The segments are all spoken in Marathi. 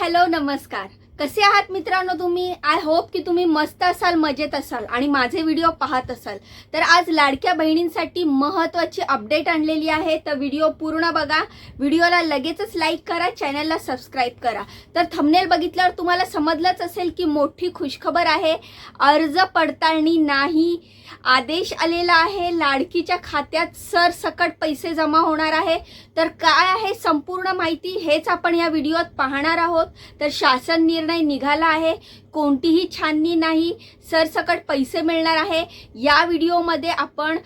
हॅलो नमस्कार. कसे आहात मित्रांनो तुम्ही? आय होप की तुम्ही मस्त असाल मजेत असाल आणि माझे व्हिडिओ पाहत असाल. तर आज लाडक्या बहिणींसाठी महत्त्वाची अपडेट आणलेली आहे. तर व्हिडिओ पूर्ण बघा. व्हिडिओला लगेचच लाईक करा चॅनलला सबस्क्राईब करा. तर थंबनेल बघितल्यावर तुम्हाला समजलंच असेल की मोठी खुशखबर आहे. अर्ज पडताळणी नाही. आदेश आलेला आहे. लाडकीच्या खात्यात सरसकट पैसे जमा होणार आहे. तर काय आहे संपूर्ण माहिती हेच आपण या व्हिडिओत पाहणार आहोत. तर शासन निर्णय नाही निघाला आहे कोणतीही छाननी नाही सरसकट पैसे मिळणार आहे. या व्हिडिओमध्ये आपण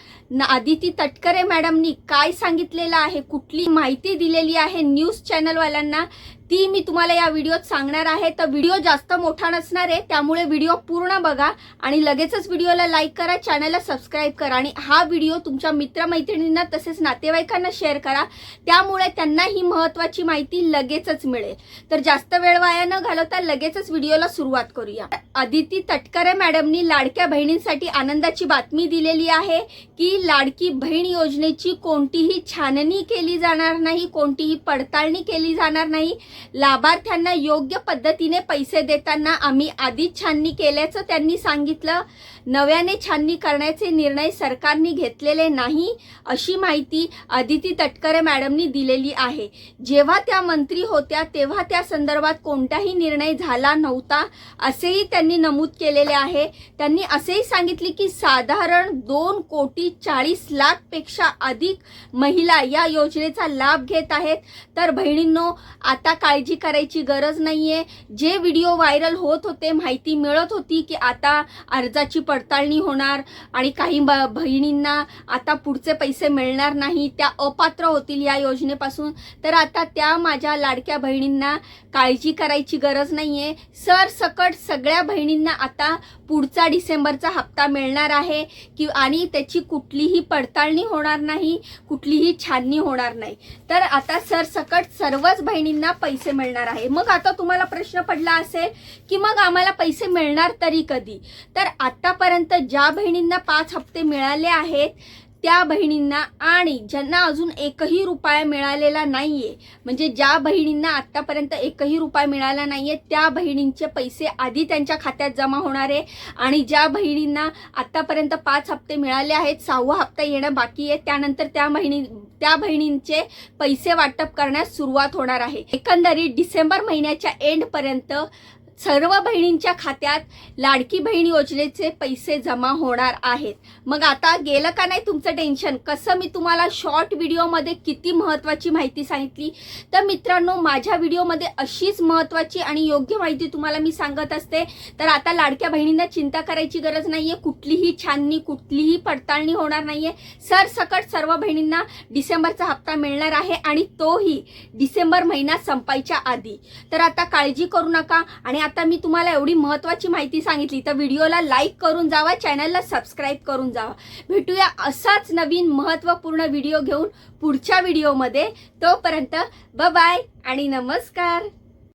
आदिती तटकरे मॅडमनी काय सांगितलेलं आहे कुठली माहिती दिलेली आहे न्यूज चॅनलवाल्यांना ती मी तुम्हाला या व्हिडिओत सांगणार आहे. तर व्हिडिओ जास्त मोठा नसणार आहे त्यामुळे व्हिडिओ पूर्ण बघा आणि लगेचच व्हिडिओला लाईक करा चॅनलला सबस्क्राईब करा आणि हा व्हिडिओ तुमच्या मित्रमैत्रिणींना तसेच नातेवाईकांना शेअर करा. त्यामुळे त्यांना ही महत्वाची माहिती लगेचच मिळेल. तर जास्त वेळ वाया न घालवता लगेचच व्हिडिओला सुरुवात करूया. आदिती तटकरे मॅडमनी लाडक्या बहिणींसाठी आनंदाची बातमी दिलेली आहे. की लाडकी बहीण योजनेची कोणतीही छाननी केली जाणार नाही कोणतीही पडताळणी केली जाणार नाही. लाभार्थ्यांना योग्य पद्धतीने पैसे देताना आम्ही आधीच छाननी केल्याचं त्यांनी सांगितलं. नव्याने छाननी करण्याचे निर्णय सरकारने घेतलेले नाही अशी माहिती अदिती तटकरे मॅडमनी दिलेली आहे. जेव्हा त्या मंत्री होत्या तेव्हा त्या संदर्भात कोणताही निर्णय झाला नव्हता असेही त्यांनी नमूद केलेले आहे. त्यांनी असेही सांगितले की साधारण दोन कोटी चाळीस लाखपेक्षा अधिक महिला या योजनेचा लाभ घेत आहेत. तर बहिणींनो आता काळजी करायची गरज नाहीये. जे व्हिडिओ व्हायरल होत होते माहिती मिळत होती की आता अर्जाची पडताळणी होणार आणि काही ब- बहिणींना आता पुढचे पैसे मिळणार नाही त्या अपात्र होतील या योजनेपासून. तर आता त्या माझ्या लाडक्या बहिणींना काळजी करायची गरज नाहीये. सरसकट सगळ्या बहिणींना आता पुढचा डिसेंबरचा हप्ता मिळणार आहे की आणि त्याची कुठलीही पडताळणी होणार नाही कुठलीही छाननी होणार नाही. तर आता सरसकट सर्वच बहिणींना पैसे मिळणार आहे. मग आता तुम्हाला प्रश्न पडला असेल की मग आम्हाला पैसे मिळणार तरी कधी? तर आतापर्यंत ज्या बहिणींना पाच हप्ते मिळाले आहेत त्या बहिणींना आणि ज्यांना अजून एकही रुपया मिळालेला नाहीये म्हणजे ज्या बहिणींना आतापर्यंत एकही रुपया मिळाला नाहीये त्या बहिणींचे पैसे आधी त्यांच्या खात्यात जमा होणार आहे आणि ज्या बहिणींना आतापर्यंत पाच हप्ते मिळाले आहेत सहावा हप्ता येणं बाकी आहे त्यानंतर त्या बहिणी त्या बहिणींचे पैसे वाटप करण्यास सुरुवात होणार आहे. एकंदरीत डिसेंबर महिन्याच्या एंडपर्यंत सर्व बहिणींच्या खात्यात लाडकी बहीण योजनेचे पैसे जमा होणार आहेत. मग आता गेलं का नाही तुमचं टेन्शन? कसं मी तुम्हाला शॉर्ट व्हिडिओमध्ये किती महत्त्वाची माहिती सांगितली? तर मित्रांनो माझ्या व्हिडिओमध्ये अशीच महत्त्वाची आणि योग्य माहिती तुम्हाला मी सांगत असते. तर आता लाडक्या बहिणींना चिंता करायची गरज नाहीये. कुठलीही छाननी कुठलीही पडताळणी होणार नाहीये. सरसकट सर्व बहिणींना डिसेंबरचा हप्ता मिळणार आहे आणि तोही डिसेंबर महिना संपायच्या आधी. तर आता काळजी करू नका आणि आता मी तुम्हाला एवढी महत्वाची माहिती सांगितली तर व्हिडिओला लाईक करून जावा चॅनलला सबस्क्राईब करून जावा. भेटूया असाच नवीन महत्त्वपूर्ण व्हिडिओ घेऊन पुढच्या व्हिडिओमध्ये तोपर्यंत ब बाय आणि नमस्कार.